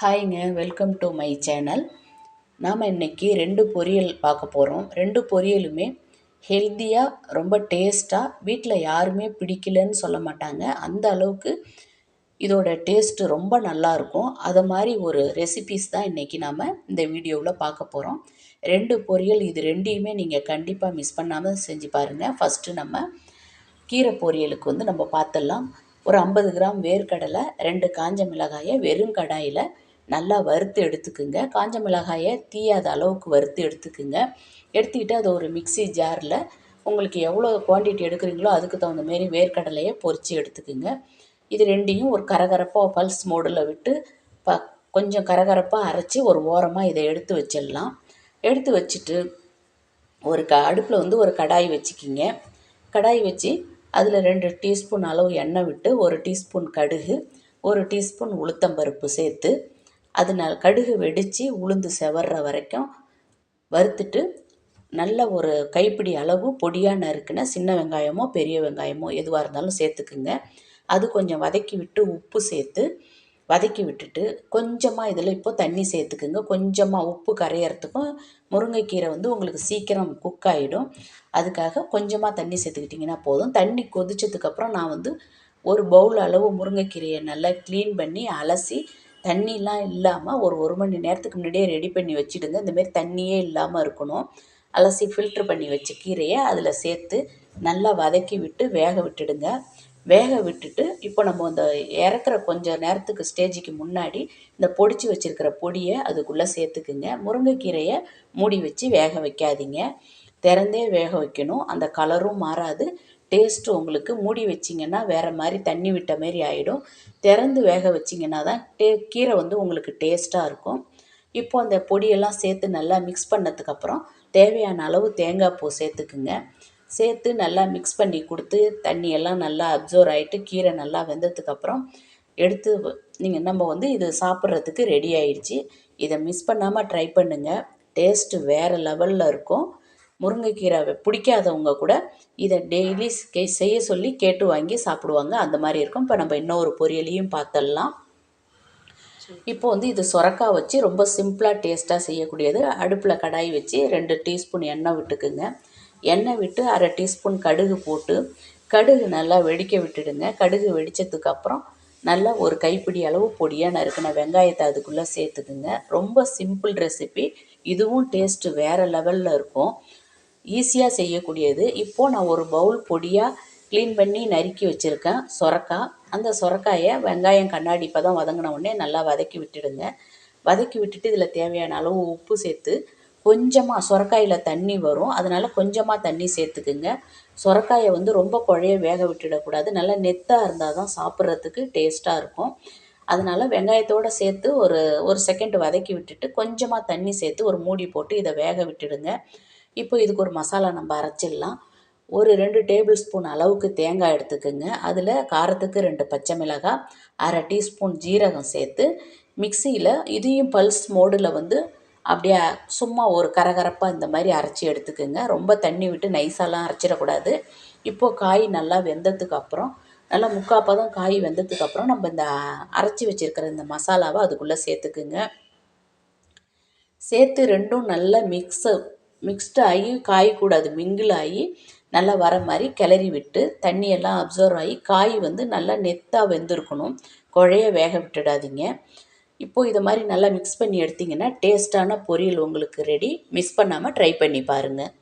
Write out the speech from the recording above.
ஹாய்ங்க welcome to my channel. நாம் இன்றைக்கி ரெண்டு பொரியல் பார்க்க போகிறோம் ரெண்டு பொரியலுமே ஹெல்த்தியாக ரொம்ப டேஸ்ட்டாக வீட்டில் யாருமே பிடிக்கலன்னு சொல்ல மாட்டாங்க. அந்த அளவுக்கு இதோட டேஸ்ட்டு ரொம்ப நல்லாயிருக்கும் அதை மாதிரி ஒரு ரெசிபீஸ் தான் இன்றைக்கி நாம் இந்த வீடியோவில் பார்க்க போகிறோம் ரெண்டு பொரியல் இது ரெண்டையுமே நீங்கள் கண்டிப்பாக மிஸ் பண்ணாமல் செஞ்சு பாருங்கள் ஃபஸ்ட்டு நம்ம கீரை பொரியலுக்கு வந்து நம்ம பார்த்துடலாம். ஒரு ஐம்பது கிராம் வேர்க்கடலை ரெண்டு காஞ்ச மிளகாயை வெறும் கடாயில் நல்லா வறுத்து எடுத்துக்குங்க. காஞ்ச மிளகாயை தீயாத அளவுக்கு வறுத்து எடுத்துக்குங்க. எடுத்துக்கிட்டு அதை ஒரு மிக்சி ஜாரில் உங்களுக்கு எவ்வளோ குவான்டிட்டி எடுக்கிறீங்களோ அதுக்கு தகுந்த மாரி வேர்க்கடலையை பொறிச்சு எடுத்துக்குங்க. இது ரெண்டையும் ஒரு கரகரப்பாக பல்ஸ் மோடில் விட்டு ப கொஞ்சம் கரகரப்பாக அரைச்சி ஒரு ஓரமாக இதை எடுத்து வச்சிடலாம். எடுத்து வச்சுட்டு ஒரு க அடுப்பில் வந்து ஒரு கடாய் வச்சுக்கிங்க. கடாய் வச்சு அதில் ரெண்டு டீஸ்பூன் அளவு எண்ணெய் விட்டு ஒரு டீஸ்பூன் கடுகு ஒரு டீஸ்பூன் உளுத்தம்பருப்பு சேர்த்து அதனால் கடுகு வெடித்து உளுந்து செவர்ற வரைக்கும் வறுத்துட்டு நல்ல ஒரு கைப்பிடி அளவு பொடியாக நறுக்குன சின்ன வெங்காயமோ பெரிய வெங்காயமோ எதுவாக இருந்தாலும் சேர்த்துக்குங்க. அது கொஞ்சம் வதக்கி விட்டு உப்பு சேர்த்து வதக்கி விட்டுட்டு கொஞ்சமாக இதில் இப்போ தண்ணி சேர்த்துக்குங்க. கொஞ்சமாக உப்பு கரையிறதுக்கும் முருங்கைக்கீரை வந்து உங்களுக்கு சீக்கிரம் குக் ஆகிடும் அதுக்காக கொஞ்சமாக தண்ணி சேர்த்துக்கிட்டிங்கன்னா போதும். தண்ணி கொதிச்சதுக்கப்புறம் நான் வந்து ஒரு பவுல் அளவு முருங்கைக்கீரையை நல்லா க்ளீன் பண்ணி அலசி தண்ணிலாம் இல்லாமல் ஒரு ஒரு மணி நேரத்துக்கு முன்னாடியே ரெடி பண்ணி வச்சுடுங்க. இந்தமாரி தண்ணியே இல்லாமல் இருக்கணும். அலசி ஃபில்ட்ரு பண்ணி வச்ச கீரையை அதில் சேர்த்து நல்லா வதக்கி விட்டு வேக விட்டுடுங்க. வேக விட்டுட்டு இப்போ நம்ம இந்த இறக்குற கொஞ்சம் நேரத்துக்கு ஸ்டேஜுக்கு முன்னாடி இந்த பொடிச்சு வச்சுருக்கிற பொடியை அதுக்குள்ளே சேர்த்துக்குங்க. முருங்கைக்கீரையை மூடி வச்சு வேக வைக்காதீங்க. திறந்தே வேக வைக்கணும். அந்த கலரும் மாறாது. டேஸ்ட்டு உங்களுக்கு மூடி வச்சிங்கன்னா வேறு மாதிரி தண்ணி விட்ட மாரி ஆகிடும் திறந்து வேக வச்சிங்கன்னா தான் டே கீரை வந்து உங்களுக்கு டேஸ்ட்டாக இருக்கும். இப்போ அந்த பொடியெல்லாம் சேர்த்து நல்லா மிக்ஸ் பண்ணதுக்கப்புறம் தேவையான அளவு தேங்காய் பூ சேர்த்துக்குங்க. சேர்த்து நல்லா மிக்ஸ் பண்ணி கொடுத்து தண்ணியெல்லாம் நல்லா அப்சர்வ் ஆகிட்டு கீரை நல்லா வெந்ததுக்கப்புறம் எடுத்து நீங்கள் நம்ம வந்து இது சாப்பிட்றதுக்கு ரெடி ஆயிடுச்சு. இதை மிஸ் பண்ணாமல் ட்ரை பண்ணுங்கள் டேஸ்ட்டு வேறு லெவலில் இருக்கும். முருங்கைக்கீரை பிடிக்காதவங்க கூட இதை டெய்லி கே செய்ய சொல்லி கேட்டு வாங்கி சாப்பிடுவாங்க. அந்த மாதிரி இருக்கும். இப்போ நம்ம இன்னொரு பொரியலையும் பார்த்துடலாம் இப்போ வந்து இது சுரக்காய் வச்சு ரொம்ப சிம்பிளாக டேஸ்ட்டாக செய்யக்கூடியது. அடுப்பில் கடாய் வச்சு ரெண்டு டீஸ்பூன் எண்ணெய் விட்டுக்குங்க. எண்ணெய் விட்டு அரை டீஸ்பூன் கடுகு போட்டு கடுகு நல்லா வெடிக்க விட்டுடுங்க. கடுகு வெடித்ததுக்கப்புறம் நல்லா ஒரு கைப்பிடி அளவு பொடியாக நறுக்கின வெங்காயத்தை அதுக்குள்ளே சேர்த்துக்குங்க. ரொம்ப சிம்பிள் ரெசிபி. இதுவும் டேஸ்ட்டு வேறு லெவலில் இருக்கும். ஈஸியாக செய்யக்கூடியது. இப்போது நான் ஒரு பவுல் பொடியாக க்ளீன் பண்ணி நறுக்கி வச்சுருக்கேன். சொரக்காய். அந்த சொரக்காயை வெங்காயம் கண்ணாடி இப்போ தான் வதங்கின உடனே நல்லா வதக்கி விட்டுடுங்க. வதக்கி விட்டுட்டு இதில் தேவையான அளவு உப்பு சேர்த்து கொஞ்சமாக சுரக்காயில் தண்ணி வரும். அதனால் கொஞ்சமாக தண்ணி சேர்த்துக்குங்க. சொரக்காயை வந்து ரொம்ப குழைய வேக விட்டுடக்கூடாது. நல்லா நெத்தாக இருந்தால் தான் சாப்பிட்றதுக்கு டேஸ்ட்டாக இருக்கும். அதனால் வெங்காயத்தோடு சேர்த்து ஒரு ஒரு செகண்ட் வதக்கி விட்டுட்டு கொஞ்சமாக தண்ணி சேர்த்து ஒரு மூடி போட்டு இதை வேக விட்டுடுங்க. இப்போ இதுக்கு ஒரு மசாலா நம்ம அரைச்சிடலாம். ஒரு ரெண்டு டேபிள் ஸ்பூன் அளவுக்கு தேங்காய் எடுத்துக்கோங்க. அதில் காரத்துக்கு ரெண்டு பச்சை மிளகாய் அரை டீஸ்பூன் ஜீரகம் சேர்த்து மிக்சியில் இதையும் பல்ஸ் மோடில் வந்து அப்படியே சும்மா ஒரு கரகரப்பாக இந்த மாதிரி அரைச்சி எடுத்துக்கோங்க. ரொம்ப தண்ணி விட்டு நைஸாலாம் அரைச்சிடக்கூடாது. இப்போது காய் நல்லா வெந்ததுக்கு அப்புறம் நல்லா முக்கால் பதம் காய் வெந்ததுக்கப்புறம் நம்ம இந்த அரைச்சி வச்சுருக்கிற இந்த மசாலாவை அதுக்குள்ளே சேர்த்துக்குங்க. சேர்த்து ரெண்டும் நல்லா மிக்ஸு மிக்ஸ்டு ஆகி காயக்கூடாது மிங்கிள் ஆகி நல்லா வர மாதிரி கிளறி விட்டு தண்ணியெல்லாம் அப்சர்வ் ஆகி காய் வந்து நல்லா நெத்தாக வெந்திருக்கணும். குழைய வேக விட்டுடாதீங்க. இப்போது இதை மாதிரி நல்லா மிக்ஸ் பண்ணி எடுத்திங்கன்னா டேஸ்ட்டான பொரியல் உங்களுக்கு ரெடி மிஸ் பண்ணாமல் ட்ரை பண்ணி பாருங்கள்